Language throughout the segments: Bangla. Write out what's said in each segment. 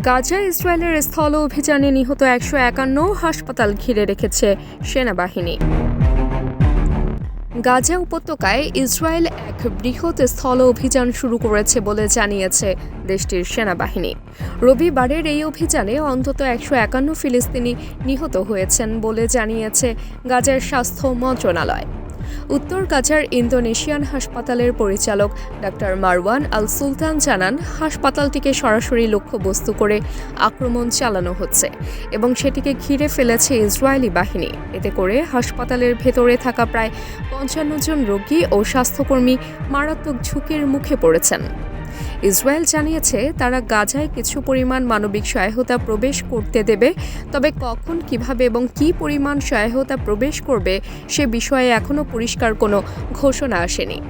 গাজা ইসরায়েলের স্থল অভিযানে নিহত একশো একান্ন হাসপাতাল ঘিরে রেখেছে সেনাবাহিনী। গাজা উপত্যকায় ইসরায়েল এক বৃহৎ স্থল অভিযান শুরু করেছে বলে জানিয়েছে দেশটির সেনাবাহিনী। রবিবারের এই অভিযানে অন্তত একশো একান্ন ফিলিস্তিনি নিহত হয়েছেন বলে জানিয়েছে গাজার স্বাস্থ্য মন্ত্রণালয়। উত্তর কাছার ইন্দোনেশিয়ান হাসপাতালের পরিচালক ডাক্তার মারওয়ান আল সুলতান জানান, হাসপাতালটিকে সরাসরি লক্ষ্যবস্তু করে আক্রমণ চালানো হচ্ছে এবং সেটিকে ঘিরে ফেলেছে ইসরায়েলি বাহিনী। এতে করে হাসপাতালের ভেতরে থাকা প্রায় পঞ্চান্ন জন রোগী ও স্বাস্থ্যকর্মী মারাত্মক ঝুঁকির মুখে পড়েছেন। ইসরায়েল জানিয়েছে তারা গাজায় কিছু পরিমাণ মানবিক সহায়তা প্রবেশ করতে দেবে, তবে কখন, কীভাবে এবং কী পরিমাণ সহায়তা প্রবেশ করবে সে বিষয়ে এখনও পরিষ্কার কোনো ঘোষণা আসেনি।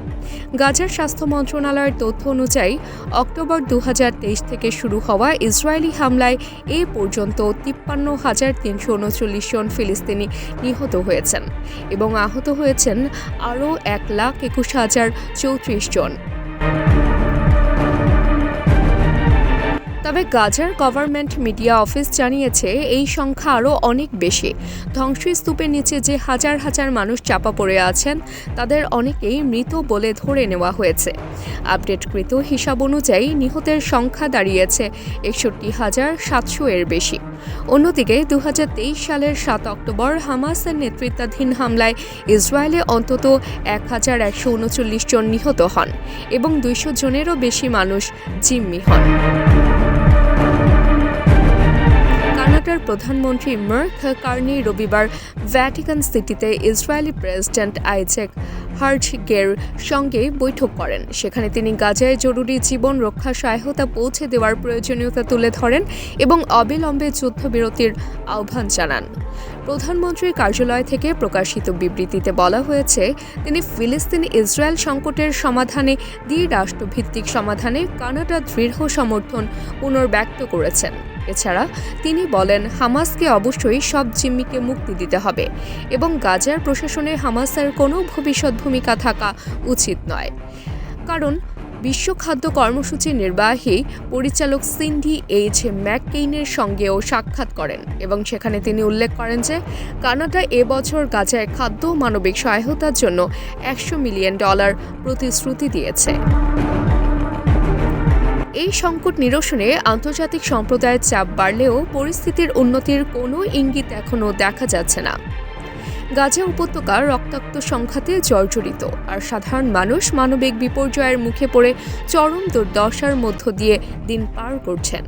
গাজার স্বাস্থ্য মন্ত্রণালয়ের তথ্য অনুযায়ী, অক্টোবর দু হাজার তেইশ থেকে শুরু হওয়া ইসরায়েলি হামলায় এ পর্যন্ত তিপ্পান্ন হাজার তিনশো উনচল্লিশ জন ফিলিস্তিনি নিহত হয়েছেন এবং আহত হয়েছেন আরও এক লাখ একুশ হাজার চৌত্রিশ জন। তবে গাজার গভর্নমেন্ট মিডিয়া অফিস জানিয়েছে, এই সংখ্যা আরও অনেক বেশি। ধ্বংসস্তূপের নিচে যে হাজার হাজার মানুষ চাপা পড়ে আছেন, তাদের অনেকেই মৃত বলে ধরে নেওয়া হয়েছে। আপডেটকৃত হিসাব অনুযায়ী নিহতের সংখ্যা দাঁড়িয়েছে একষট্টি হাজার সাতশো এর বেশি। অন্যদিকে দু হাজার তেইশ সালের সাত অক্টোবর হামাসের নেতৃত্বাধীন হামলায় ইসরায়েলে অন্তত এক হাজার একশো উনচল্লিশ জন নিহত হন এবং দুইশো জনেরও বেশি মানুষ জিম্মি হন। কানাডার প্রধানমন্ত্রী মার্ক কার্নি রবিবার ভ্যাটিকান সিটিতে ইসরায়েলি প্রেসিডেন্ট আইজেক হার্জগের সঙ্গে বৈঠক করেন। সেখানে তিনি গাজায় জরুরি জীবন রক্ষা সহায়তা পৌঁছে দেওয়ার প্রয়োজনীয়তা তুলে ধরেন এবং অবিলম্বে যুদ্ধবিরতির আহ্বান জানান। প্রধানমন্ত্রীর কার্যালয় থেকে প্রকাশিত বিবৃতিতে বলা হয়েছে, তিনি ফিলিস্তিন ইসরায়েল সংকটের সমাধানে দ্বি রাষ্ট্রভিত্তিক সমাধানে কানাডা দৃঢ় সমর্থন পুনর্ব্যক্ত করেছেন। এছাড়া তিনি বলেন, হামাসকে অবশ্যই সব জিম্মিকে মুক্তি দিতে হবে এবং গাজার প্রশাসনে হামাসের কোনো ভবিষ্যৎ ভূমিকা থাকা উচিত নয়। কারণ, বিশ্ব খাদ্য কর্মসূচির নির্বাহী পরিচালক সিন্ডি এইচ ম্যাককেইনের সঙ্গেও সাক্ষাৎ করেন এবং সেখানে তিনি উল্লেখ করেন যে, কানাডা এবছর গাজায় খাদ্য মানবিক সহায়তার জন্য একশো মিলিয়ন ডলার প্রতিশ্রুতি দিয়েছে। এই সংকট নিরসনে আন্তর্জাতিক সম্প্রদায়ের চাপ বাড়লেও পরিস্থিতির উন্নতির কোনো ইঙ্গিত এখনও দেখা যাচ্ছে না। গাজা উপত্যকা রক্তাক্ত সংখ্যাতে জর্জরিত, আর সাধারণ মানুষ মানবিক বিপর্যয়ের মুখে পড়ে চরম দুর্দশার মধ্য দিয়ে দিন পার করছেন।